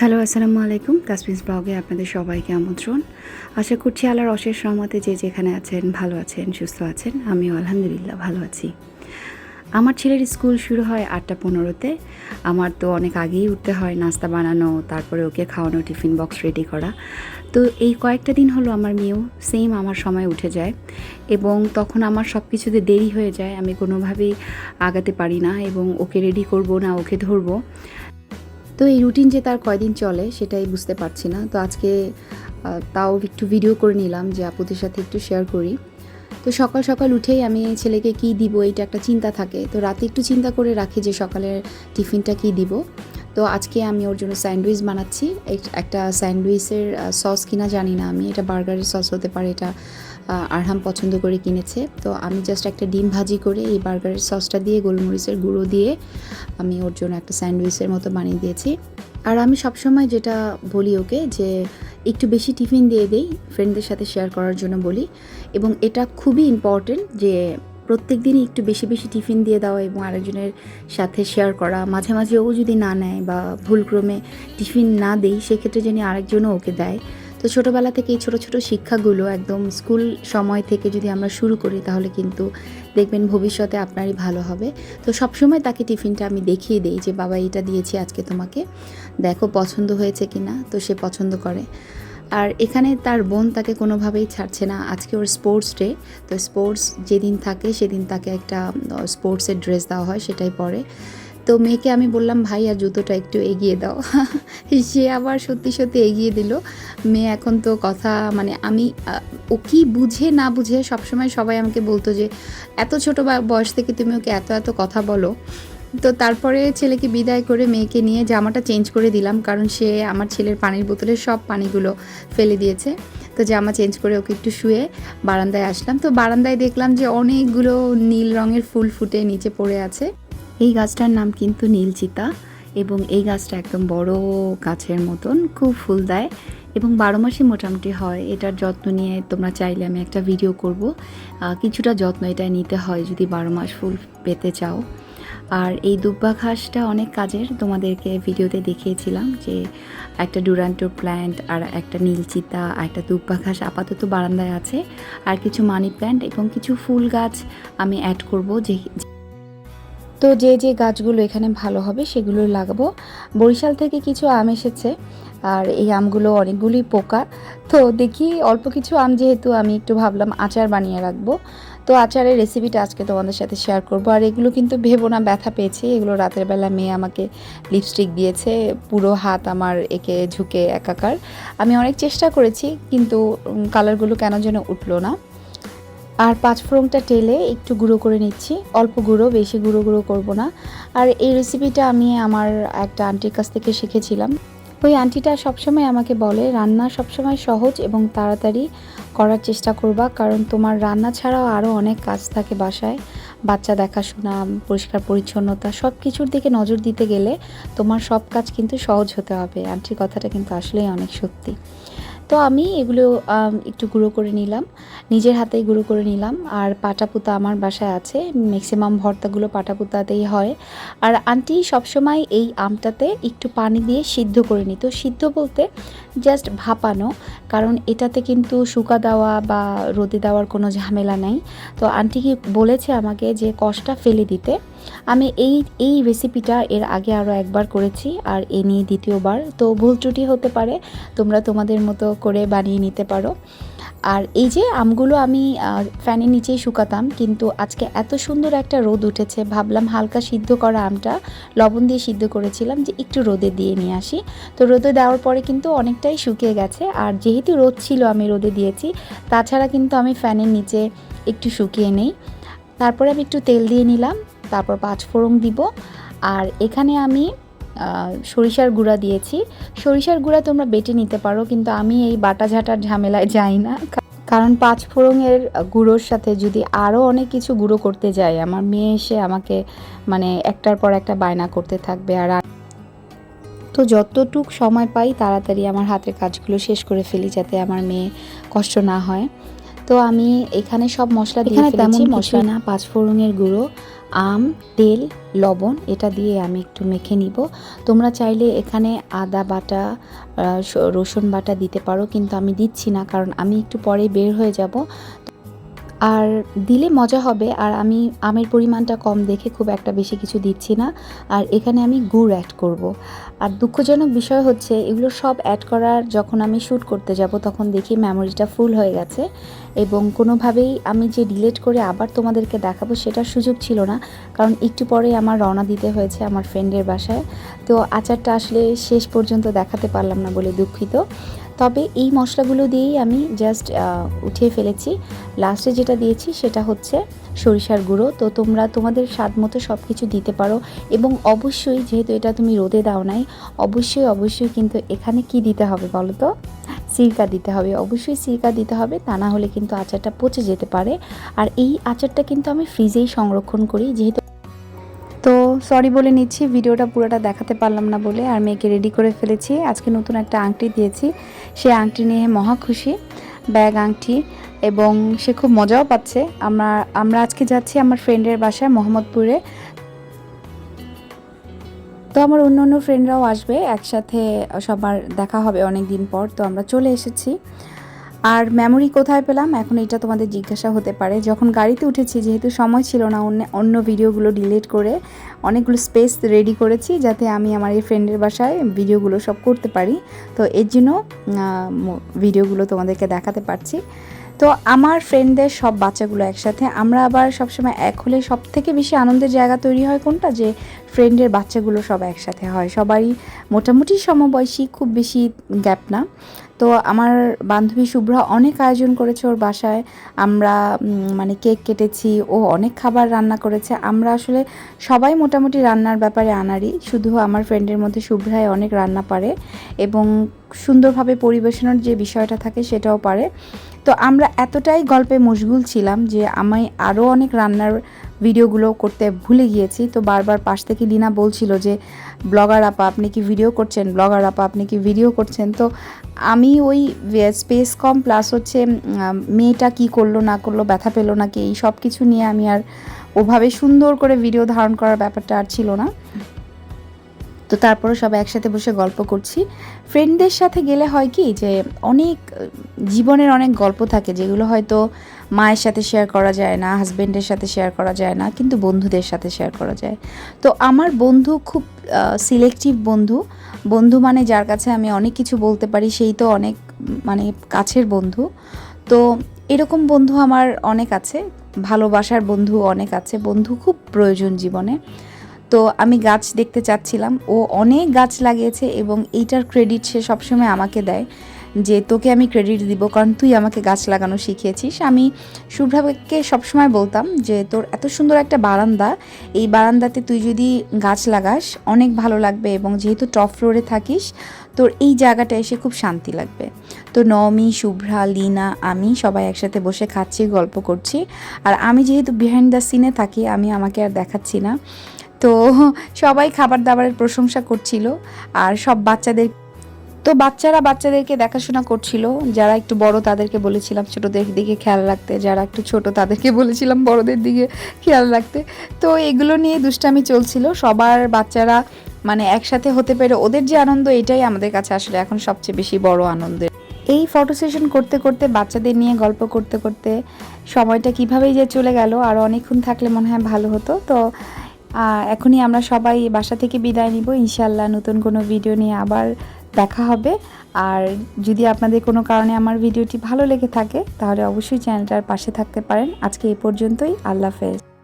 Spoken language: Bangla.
হ্যালো, আসসালামু আলাইকুম। কাসমিস ব্লগে আপনাদের সবাইকে আমন্ত্রণ। আশা করছি আল্লাহর অশেষ রহমতে যে যেখানে আছেন, ভালো আছেন, সুস্থ আছেন, আমিও আলহামদুলিল্লাহ ভালো আছি। আমার ছেলের স্কুল শুরু হয় আটটা পনেরোতে। আমার তো অনেক আগেই উঠতে হয় নাস্তা বানানো, তারপরে ওকে খাওয়ানো, টিফিন বক্স রেডি করা। তো এই কয়েকটা দিন হলো আমার মেয়েও সেম আমার সময় উঠে যায় এবং তখন আমার সব কিছুতে দেরি হয়ে যায়। আমি কোনোভাবেই আগাতে পারি না এবং ওকে রেডি করব না, ওকে ধরবো। তো এই রুটিন যে তার কয়দিন চলে সেটাই বুঝতে পারছি না। তো আজকে তাও একটু ভিডিও করে নিলাম যে আপুদের সাথে একটু শেয়ার করি। তো সকাল সকাল উঠেই আমি ছেলেকে কি দিব এইটা একটা চিন্তা থাকে। তো রাতে একটু চিন্তা করে রাখি যে সকালের টিফিনটা কি দিব। তো আজকে আমি ওর জন্য স্যান্ডউইচ বানাচ্ছি। একটা স্যান্ডউইচের সস কিনা জানি না আমি। এটা বার্গারের সস হতে পারে, এটা আরহাম পছন্দ করে কিনেছে। তো আমি জাস্ট একটা ডিম ভাজি করে এই বার্গারের সসটা দিয়ে, গোলমরিচের গুঁড়ো দিয়ে আমি ওর জন্য একটা স্যান্ডউইচের মতো বানিয়ে দিয়েছি। আর আমি সবসময় যেটা বলি ওকে যে, একটু বেশি টিফিন দিয়ে দেই ফ্রেন্ডদের সাথে শেয়ার করার জন্য বলি। এবং এটা খুবই ইম্পর্টেন্ট যে, প্রত্যেক দিনই একটু বেশি বেশি টিফিন দিয়ে দেওয়া এবং আরেকজনের সাথে শেয়ার করা। মাঝে মাঝে ও যদি না নেয় বা ভুলক্রমে টিফিন না দেই, সেক্ষেত্রে যেন আরেকজনও ওকে দেয়। তো ছোটোবেলা থেকে এই ছোটো ছোটো শিক্ষাগুলো একদম স্কুল সময় থেকে যদি আমরা শুরু করি, তাহলে কিন্তু দেখবেন ভবিষ্যতে আপনারই ভালো হবে। তো সবসময় তাকে টিফিনটা আমি দেখিয়ে দিই যে, বাবা এটা দিয়েছি, আজকে তোমাকে। দেখো, পছন্দ হয়েছে কি না তো সে পছন্দ করে। আর এখানে তার বোন তাকে কোনোভাবেই ছাড়ছে না। আজকে ওর স্পোর্টস ডে তো স্পোর্টস যেদিন থাকে, সেদিন তাকে একটা স্পোর্টসের ড্রেস দেওয়া হয়, সেটাই পরে। তো মেয়েকে আমি বললাম ভাই আর জুতোটা একটু এগিয়ে দাও। সে আবার সত্যি সত্যি এগিয়ে দিল। মেয়ে এখন তো কথা মানে আমি ও কি বুঝে না বুঝে সবসময় সবাই আমাকে বলতো যে, এত ছোট বয়স থেকে তুমি ওকে এত এত কথা বলো। তো তারপরে ছেলেকে বিদায় করে মেয়েকে নিয়ে জামাটা চেঞ্জ করে দিলাম, কারণ সে আমার ছেলের পানির বোতলে সব পানিগুলো ফেলে দিয়েছে। তো জামা চেঞ্জ করে ওকে একটু শুয়ে বারান্দায় আসলাম। তো বারান্দায় দেখলাম যে অনেকগুলো নীল রঙের ফুল ফুটে নিচে পড়ে আছে। এই গাছটার নাম কিন্তু নীলচিতা এবং এই গাছটা একদম বড় গাছের মতন, খুব ফুল দেয় এবং বারো মাসে মোটামুটি হয়। এটার যত্ন নিয়ে তোমরা চাইলে আমি একটা ভিডিও করব। কিছুটা যত্ন এটা নিতে হয় যদি বারো মাস ফুল পেতে চাও। আর এই দুব্বা ঘাসটা অনেক কাজের, তোমাদেরকে ভিডিওতে দেখিয়েছিলাম যে একটা ডুরান্টো প্ল্যান্ট আর একটা নীলচিতা আর একটা দুব্বা ঘাস আপাতত বারান্দায় আছে। আর কিছু মানি প্ল্যান্ট এবং কিছু ফুল গাছ আমি অ্যাড করব যে তো যে যে গাছগুলো এখানে ভালো হবে সেগুলো লাগাবো। বরিশাল থেকে কিছু আম এসেছে, আর এই আমগুলো অনেকগুলি পোকা। তো দেখি অল্প কিছু আম যেহেতু আমি একটু ভাবলাম আচার বানিয়ে রাখব। তো আচারের রেসিপিটা আজকে তোমাদের সাথে শেয়ার করব। আর এগুলো কিন্তু ভেবো না, ব্যথা পেয়েছি। এগুলো রাতের বেলা মেয়ে আমাকে লিপস্টিক দিয়েছে। পুরো হাত আমার একে ঝুঁকে একাকার। আমি অনেক চেষ্টা করেছি, কিন্তু কালারগুলো কেন যেন উঠল না। আর পাঁচ ফোড়নটা টেলে একটু গুঁড়ো করে নিচ্ছি। অল্প গুঁড়ো, বেশি গুঁড়ো গুঁড়ো করব না। আর এই রেসিপিটা আমি আমার একটা আন্টির কাছ থেকে শিখেছিলাম। ওই আন্টিটা সবসময় আমাকে বলে, রান্না সবসময় সহজ এবং তাড়াতাড়ি করার চেষ্টা করবা, কারণ তোমার রান্না ছাড়াও আরও অনেক কাজ থাকে বাসায়। বাচ্চা দেখাশোনা, পরিষ্কার পরিচ্ছন্নতা সব কিছুর দিকে নজর দিতে গেলে তোমার সব কাজ কিন্তু সহজ হতে হবে। আন্টির কথাটা কিন্তু আসলেই অনেক সত্যি। তো আমি এগুলো একটু গুঁড়ো করে নিলাম। নিজের হাতেই গুঁড়ো করে নিলাম। আর পাটাপুতা আমার বাসায় আছে। ম্যাক্সিমাম ভর্তাগুলো পাটাপুতাতেই হয়। আর আন্টি সবসময় এই আমটাতে একটু পানি দিয়ে সিদ্ধ করে নিত। সিদ্ধ বলতে জাস্ট ভাপানো। কারণ এটাতে কিন্তু শুকা দেওয়া বা রোদে দেওয়ার কোনো ঝামেলা নেই। তো আন্টি কি বলেছে আমাকে যে কষটা ফেলে দিতে? আমি এই এই রেসিপিটা এর আগে আরও একবার করেছি আর এ নিয়ে দ্বিতীয়বার। তো ভুল ত্রুটি হতে পারে, তোমরা তোমাদের মতো করে বানিয়ে নিতে পারো। আর এই যে আমগুলো আমি ফ্যানের নিচেই শুকাতাম, কিন্তু আজকে এত সুন্দর একটা রোদ উঠেছে, ভাবলাম হালকা সিদ্ধ করা আমটা, লবণ দিয়ে সিদ্ধ করেছিলাম যে একটু রোদে দিয়ে নিয়ে আসি। তো রোদে দেওয়ার পরে কিন্তু অনেকটাই শুকিয়ে গেছে, আর যেহেতু রোদ ছিল আমি রোদে দিয়েছি, তাছাড়া কিন্তু আমি ফ্যানের নিচে একটু শুকিয়ে নেই। তারপরে আমি একটু তেল দিয়ে নিলাম তারপর পাঁচ ফোড়ন দিব। আর এখানে আমি সরিষার গুঁড়া দিয়েছি। সরিষার গুঁড়া তোমরা বেটে নিতে পারো, কিন্তু আমি এই বাটা ঝাটার ঝামেলায় যাই না। কারণ পাঁচ ফোড়নের গুঁড়োর সাথে যদি আরও অনেক কিছু গুঁড়ো করতে যাই, আমার মেয়ে এসে আমাকে মানে একটার পর একটা বায়না করতে থাকবে। আর তো যতটুক সময় পাই, তাড়াতাড়ি আমার হাতের কাজগুলো শেষ করে ফেলি, যাতে আমার মেয়ে কষ্ট না হয়। তো আমি এখানে সব মশলা দিয়ে ফেলেছি মশলা না। পাঁচফোড়নের গুঁড়ো আম তেল লবণ এটা দিয়ে আমি একটু মেখে নিব। তোমরা চাইলে এখানে আদা বাটা রসুন বাটা দিতে পারো কিন্তু আমি দিচ্ছি না কারণ আমি একটু পরে বের হয়ে যাব। আর দিলে মজা হবে, আর আমি আমের পরিমাণটা কম দেখে খুব একটা বেশি কিছু দিচ্ছি না। আর এখানে আমি গুড় অ্যাড করব। আর দুঃখজনক বিষয় হচ্ছে, এগুলো সব অ্যাড করার যখন আমি শ্যুট করতে যাব, তখন দেখি মেমোরিটা ফুল হয়ে গেছে। এবং কোনোভাবেই আমি যে ডিলেট করে আবার তোমাদেরকে দেখাবো, সেটার সুযোগ ছিল না। কারণ একটু পরেই আমার রওনা দিতে হয়েছে আমার ফ্রেন্ডের বাসায়। তো আচারটা আসলে শেষ পর্যন্ত দেখাতে পারলাম না বলে দুঃখিত। তবে এই মশলাগুলো দিয়েই আমি জাস্ট উঠিয়ে ফেলেছি। লাস্টে যেটা দিয়েছি সেটা হচ্ছে সরিষার গুঁড়ো। তো তোমরা তোমাদের স্বাদ মতো সব কিছু দিতে পারো এবং অবশ্যই যেহেতু এটা তুমি রোদে দাও নাই, অবশ্যই অবশ্যই কিন্তু এখানে কি দিতে হবে বলো তো? সিরকা দিতে হবে। অবশ্যই সিরকা দিতে হবে, তা না হলে কিন্তু আচারটা পচে যেতে পারে। আর এই আচারটা কিন্তু আমি ফ্রিজেই সংরক্ষণ করি, যেহেতু তো সরি বলে নিচ্ছি, ভিডিওটা পুরোটা দেখাতে পারলাম না বলে আর মেয়েকে রেডি করে ফেলেছি। আজকে নতুন একটা আংটি দিয়েছি, সে আংটি নিয়ে মহা খুশি। ব্যাগ, আংটি এবং সে খুব মজাও পাচ্ছে। আমরা আমরা আজকে যাচ্ছি আমার ফ্রেন্ডের বাসায় মোহাম্মদপুরে। তো আমার অন্য অন্য ফ্রেন্ডরাও আসবে, একসাথে সবার দেখা হবে অনেক দিন পর। তো আমরা চলে এসেছি। আর মেমোরি কোথায় পেলাম? এখন এটা তোমাদের জিজ্ঞাসা হতে পারে। যখন গাড়িতে উঠেছি, যেহেতু সময় ছিল না, অন্য অন্য ভিডিওগুলো ডিলিট করে অনেকগুলো স্পেস রেডি করেছি, যাতে আমি আমার এই ফ্রেন্ডের বাসায় ভিডিওগুলো সব করতে পারি। তো এর জন্য ভিডিওগুলো তোমাদেরকে দেখাতে পারছি। তো আমার ফ্রেন্ডদের সব বাচ্চাগুলো একসাথে। আমরা আবার সবসময় এক হলে সব থেকে বেশি আনন্দের জায়গা তৈরি হয় কোনটা? যে ফ্রেন্ডের বাচ্চাগুলো সব একসাথে হয়। সবারই মোটামুটি সমবয়সী, খুব বেশি গ্যাপ না। তো আমার বান্ধবী শুভ্রা অনেক আয়োজন করেছে ওর বাসায়। আমরা মানে কেক কেটেছি, ও অনেক খাবার রান্না করেছে। আমরা আসলে সবাই মোটামুটি রান্নার ব্যাপারে আনারি শুধু আমার ফ্রেন্ডের মধ্যে শুভ্রায় অনেক রান্না পারে এবং সুন্দরভাবে পরিবেশনের যে বিষয়টা থাকে সেটাও পারে। তো আমরা এতটাই গল্পে মশগুল ছিলাম যে আমি আরও অনেক রান্নার ভিডিওগুলো করতে ভুলে গিয়েছি। তো বারবার পাশ থেকে লিনা বলছিল যে, ব্লগার আপা, আপনি কি ভিডিও করছেন? ব্লগার আপা, আপনি কি ভিডিও করছেন? তো আমি ওই স্পেস কম প্লাস হচ্ছে মেয়েটা কি করল, না করল, ব্যথা পেল নাকি, এই সব কিছু নিয়ে আমি আর ওভাবে সুন্দর করে ভিডিও ধারণ করার ব্যাপারটা আর ছিল না। তো তারপরে সবাই একসাথে বসে গল্প করছি। ফ্রেন্ডদের সাথে গেলে হয় কি যে, অনেক জীবনের অনেক গল্প থাকে যেগুলো হয়তো মায়ের সাথে শেয়ার করা যায় না হাজব্যান্ডের সাথে শেয়ার করা যায় না, কিন্তু বন্ধুদের সাথে শেয়ার করা যায়। তো আমার বন্ধু খুব সিলেক্টিভ বন্ধু। বন্ধু মানে যার কাছে আমি অনেক কিছু বলতে পারি, সেই তো অনেক মানে কাছের বন্ধু। তো এরকম বন্ধু আমার অনেক আছে, ভালোবাসার বন্ধু অনেক আছে, বন্ধু খুব প্রয়োজন জীবনে। তো আমি গাছ দেখতে চাচ্ছিলাম। ও অনেক গাছ লাগিয়েছে এবং এইটার ক্রেডিট সে সবসময় আমাকে দেয় যে তোকে আমি ক্রেডিট দিব কারণ তুই আমাকে গাছ লাগানো শিখিয়েছিস। আমি শুভ্রাকে সবসময় বলতাম যে তোর এত সুন্দর একটা বারান্দা, এই বারান্দাতে তুই যদি গাছ লাগাস অনেক ভালো লাগবে এবং যেহেতু টপ ফ্লোরে থাকিস, তোর এই জায়গাটা এসে খুব শান্তি লাগবে। তো নমি, শুভ্রা, লিনা, আমি সবাই একসাথে বসে খাচ্ছি, গল্প করছি। আর আমি যেহেতু বিহাইন্ড দ্য সিনে থাকি, আমি আমাকে আর দেখাচ্ছি না। তো সবাই খাবার দাবারের প্রশংসা করছিল, আর সব বাচ্চাদের, তো বাচ্চারা বাচ্চাদেরকে দেখাশোনা করছিল, যারা একটু বড় তাদেরকে বলেছিলাম ছোটদের দিকে খেয়াল রাখতে, যারা একটু ছোট তাদেরকে বলেছিলাম বড়দের দিকে খেয়াল রাখতে। তো এগুলো নিয়ে দুষ্টামি চলছিল, সবার বাচ্চারা মানে একসাথে হতে পেরে ওদের যে আনন্দ এটাই আমাদের কাছে আসলে এখন সবচেয়ে বেশি বড় আনন্দের। এই ফটো সেশন করতে করতে বাচ্চাদের নিয়ে গল্প করতে করতে সময়টা কিভাবেই যে চলে গেল, আর অনেকক্ষণ থাকলে মনে হয় ভালো হতো। তো এখনই আমরা সবাই বাসা থেকে বিদায় নিব। ইনশাল্লাহ নতুন কোনো ভিডিও নিয়ে আবার দেখা হবে। আর যদি আপনাদের কোনো কারণে আমার ভিডিওটি ভালো লেগে থাকে, তাহলে অবশ্যই চ্যানেলটার পাশে থাকতে পারেন। আজকে এ পর্যন্তই। আল্লাহ হাফেজ।